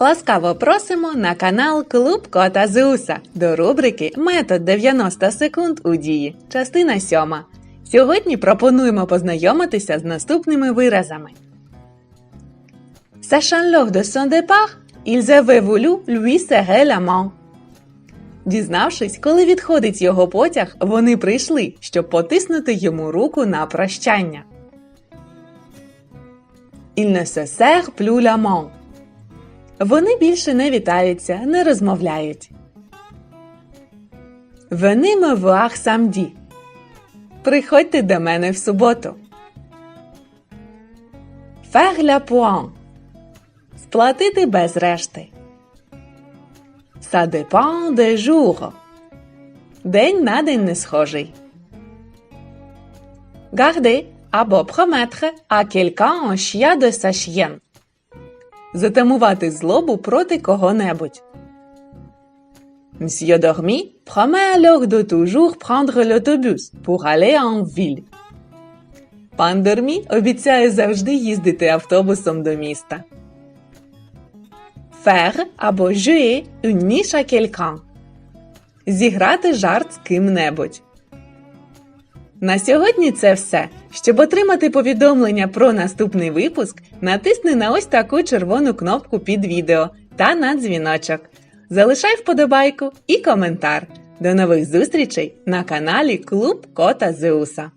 Ласкаво просимо на канал Клуб Кота Зуса до рубрики Метод 90 секунд у дії, частина 7. Сьогодні пропонуємо познайомитися з наступними виразами. Sachant lors de son départ, ils avaient voulu. Дізнавшись, коли відходить його потяг, вони прийшли, щоб потиснути йому руку на прощання. Il ne se. Вони більше не вітаються, не розмовляють. Venez me voir. Приходьте до мене в суботу. La pointe. Сплатити без решти. Ça dépend des jours. День на день не схожий. Garder або promettre à quelqu'un un chien de. Затамувати злобу проти кого-небудь. Monsieur Dormy promet alors de toujours l'autobus pour aller en ville. Пан Дормі обіцяє завжди їздити автобусом до міста. Faire або jouer une niche à quelqu'un. Зіграти жарт з ким-небудь. На сьогодні це все. Щоб отримати повідомлення про наступний випуск, натисни на ось таку червону кнопку під відео та на дзвіночок. Залишай вподобайку і коментар. До нових зустрічей на каналі Клуб Кота Зеуса.